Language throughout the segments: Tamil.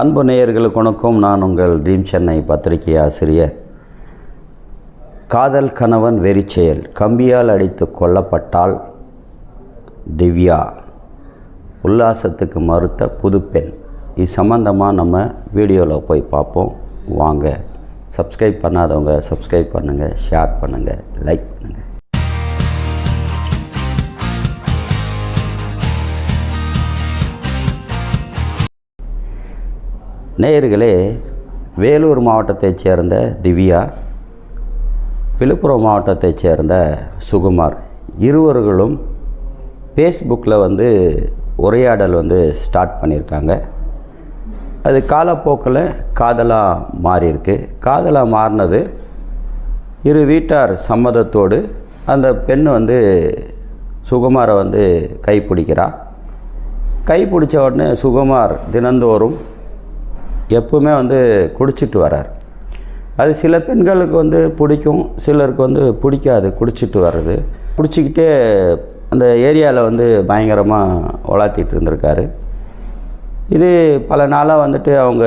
அன்பு நேயர்களுக்கு வணக்கம். நான் உங்கள் ட்ரீம் சென்னை பத்திரிகை ஆசிரியர் காதல் கணவன் வெறிச்செயல் கம்பியால் அடித்து கொல்லப்பட்டால் திவ்யா. உல்லாசத்துக்கு மறுத்த புதுப்பெண். இது சம்மந்தமாக நம்ம வீடியோவில் போய் பார்ப்போம். வாங்க. சப்ஸ்கிரைப் பண்ணாதவங்க சப்ஸ்கிரைப் பண்ணுங்கள் ஷேர் பண்ணுங்கள் லைக் பண்ணுங்கள் நேயர்களே வேலூர் மாவட்டத்தைச் சேர்ந்த திவ்யா விழுப்புரம் மாவட்டத்தைச் சேர்ந்த சுகுமார் இருவர்களும் ஃபேஸ்புக்கில் வந்து உரையாடல் வந்து ஸ்டார்ட் பண்ணியிருக்காங்க. அது காலப்போக்கில் காதலாக மாறியிருக்கு. காதலாக மாறினது இரு வீட்டார் சம்மதத்தோடு அந்த பெண் வந்து சுகுமாரை வந்து கைப்பிடிக்கிறா. கைப்பிடிச்ச உடனே சுகுமார் தினந்தோறும் எப்பவுமே வந்து குடிச்சிட்டு வரார். அது சில பெண்களுக்கு வந்து பிடிக்கும் சிலருக்கு வந்து பிடிக்காது குடிச்சிட்டு வர்றது. குடிச்சிக்கிட்டே அந்த ஏரியாவில் வந்து பயங்கரமாக உலாத்திட்டு இருந்திருக்காரு. இது பல நாளாக வந்துட்டு அவங்க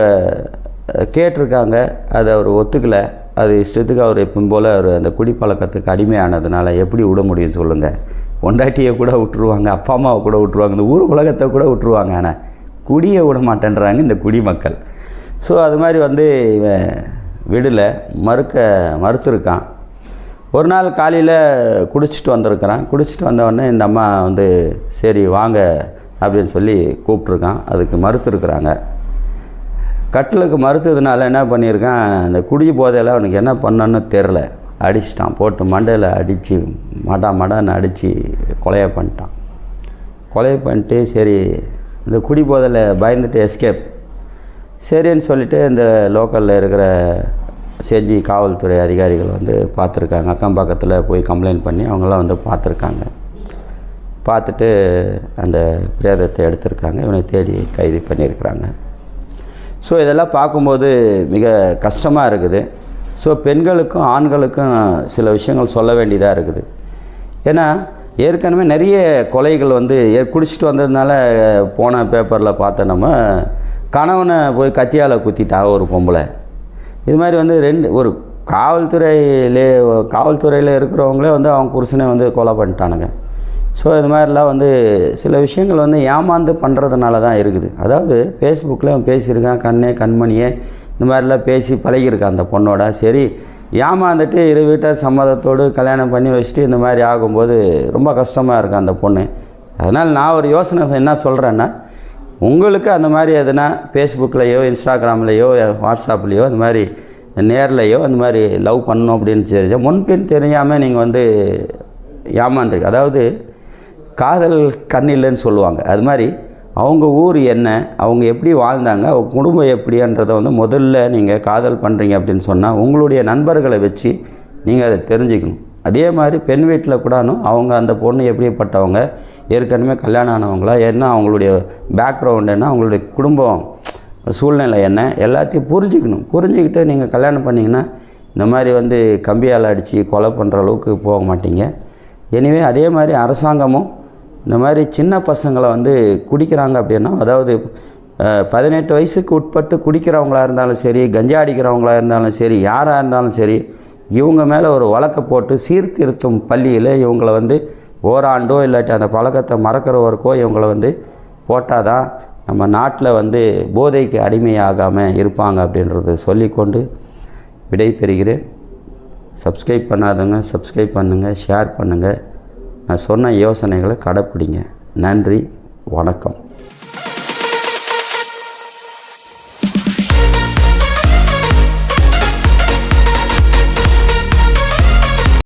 கேட்டிருக்காங்க. அதை அவர் ஒத்துக்கலை. அது இஷ்டத்துக்கு அவர் எப்பவும் போல் அவர் அந்த குடிப்பழக்கத்துக்கு அடிமையானதுனால எப்படி விட முடியும் சொல்லுங்கள் பொண்டாட்டியை கூட விட்டுருவாங்க அப்பா அம்மாவை கூட விட்டுருவாங்க இந்த ஊர் உலகத்தை கூட விட்டுருவாங்க ஆனால் குடியை விட மாட்டேன்றாங்க இந்த குடிமக்கள் ஸோ அது மாதிரி வந்து இவன் விடலை மறுக்க மறுத்துருக்கான். ஒரு நாள் காலையில் குடிச்சிட்டு வந்திருக்கிறான். குடிச்சிட்டு வந்தவொடனே இந்த அம்மா வந்து சரி வாங்க அப்படின்னு சொல்லி கூப்பிட்ருக்கான் அதுக்கு மறுத்துருக்குறாங்க. கட்டிலுக்கு மறுத்ததுனால என்ன பண்ணியிருக்கான்? இந்த குடி போதையில் அவனுக்கு என்ன பண்ணன்னு தெரில அடிச்சிட்டான். போட்டு மண்டையில் அடித்து மடா மடான்னு அடித்து கொலையை பண்ணிட்டான். கொலையை பண்ணிட்டு சரி இந்த குடி போதையில் பயந்துட்டு எஸ்கேப் சரின்னு சொல்லிவிட்டு இந்த லோக்கலில் இருக்கிற செஞ்சி காவல்துறை அதிகாரிகள் வந்து பார்த்துருக்காங்க. அக்கம் பக்கத்தில் போய் கம்ப்ளைண்ட் பண்ணி அவங்களாம் வந்து பார்த்துருக்காங்க. பார்த்துட்டு அந்த பிரேதத்தை எடுத்திருக்காங்க. இவனை தேடி கைது பண்ணியிருக்கிறாங்க. ஸோ இதெல்லாம் பார்க்கும்போது மிக கஷ்டமாக இருக்குது. ஸோ பெண்களுக்கும் ஆண்களுக்கும் சில விஷயங்கள் சொல்ல வேண்டியதாக இருக்குது. ஏன்னா ஏற்கனவே நிறைய கொலைகள் வந்து குடிச்சிட்டு வந்ததுனால போன பேப்பரில் பார்த்த நம்ம கணவனை போய் கத்தியால் குத்திட்டான் ஒரு பொம்பளை. இது மாதிரி வந்து ரெண்டு ஒரு காவல்துறையிலே காவல்துறையில் இருக்கிறவங்களே வந்து அவங்க புருஷனை வந்து கொலை பண்ணிட்டானுங்க. ஸோ இது மாதிரிலாம் வந்து சில விஷயங்கள் வந்து ஏமாந்து பண்ணுறதுனால தான் இருக்குது. அதாவது ஃபேஸ்புக்கில் அவன் பேசியிருக்கான் கண்ணே கண்மணியே இந்த மாதிரிலாம் பேசி பழகியிருக்கான் அந்த பொண்ணோட. சரி ஏமாந்துட்டு இரு வீட்டார் சம்மதத்தோடு கல்யாணம் பண்ணி வச்சுட்டு இந்த மாதிரி ஆகும்போது ரொம்ப கஷ்டமாக இருக்கும் அந்த பொண்ணு. அதனால் நான் ஒரு யோசனை என்ன சொல்கிறேன்னா உங்களுக்கு அந்த மாதிரி எதுனா ஃபேஸ்புக்லேயோ இன்ஸ்டாகிராம்லேயோ வாட்ஸ்அப்லேயோ இந்த மாதிரி நேர்லையோ அந்த மாதிரி லவ் பண்ணணும் அப்படின்னு தெரிஞ்ச முன்பின் தெரியாமல் நீங்கள் வந்து ஏமாந்துருக்கு அதாவது காதல் கண் இல்லைன்னு சொல்லுவாங்க. அது மாதிரி அவங்க ஊர் என்ன அவங்க எப்படி வாழ்ந்தாங்க அவங்க குடும்பம் எப்படின்றதை வந்து முதல்ல நீங்கள் காதல் பண்ணுறீங்க அப்படின்னு சொன்னால் உங்களுடைய நண்பர்களை வச்சு நீங்கள் அதை தெரிஞ்சுக்கணும். அதே மாதிரி பெண் வீட்டில் கூடனும் அவங்க அந்த பொண்ணு எப்படிப்பட்டவங்க ஏற்கனவே கல்யாணம் ஆனவங்களா என்ன அவங்களுடைய பேக்ரவுண்டு என்ன அவங்களுடைய குடும்பம் சூழ்நிலை என்ன எல்லாத்தையும் புரிஞ்சுக்கணும். புரிஞ்சுக்கிட்டு நீங்கள் கல்யாணம் பண்ணிங்கன்னா இந்த மாதிரி வந்து கம்பியால் அடித்து கொலை பண்ணுற அளவுக்கு போக மாட்டீங்க. எனிவே அதே மாதிரி அரசாங்கமும் இந்த மாதிரி சின்ன பசங்களை வந்து குடிக்கிறாங்க அப்படின்னா அதாவது பதினெட்டு வயசுக்கு உட்பட்டு குடிக்கிறவங்களாக இருந்தாலும் சரி கஞ்சா அடிக்கிறவங்களா இருந்தாலும் சரி யாராக இருந்தாலும் சரி இவங்க மேலே ஒரு வழக்கை போட்டு சீர்திருத்தும் பள்ளியில் இவங்களை வந்து ஓராண்டோ இல்லாட்டி அந்த பழக்கத்தை மறக்கிறவருக்கோ இவங்களை வந்து போட்டால் தான் நம்ம நாட்டில் வந்து போதைக்கு அடிமையாகாமல் இருப்பாங்க அப்படின்றத சொல்லிக்கொண்டு விடை பெறுகிறேன் சப்ஸ்கிரைப் பண்ணாதவங்க சப்ஸ்கிரைப் பண்ணுங்கள் ஷேர் பண்ணுங்கள் நான் சொன்ன யோசனைகளை கடைப்பிடிங்க. நன்றி வணக்கம்.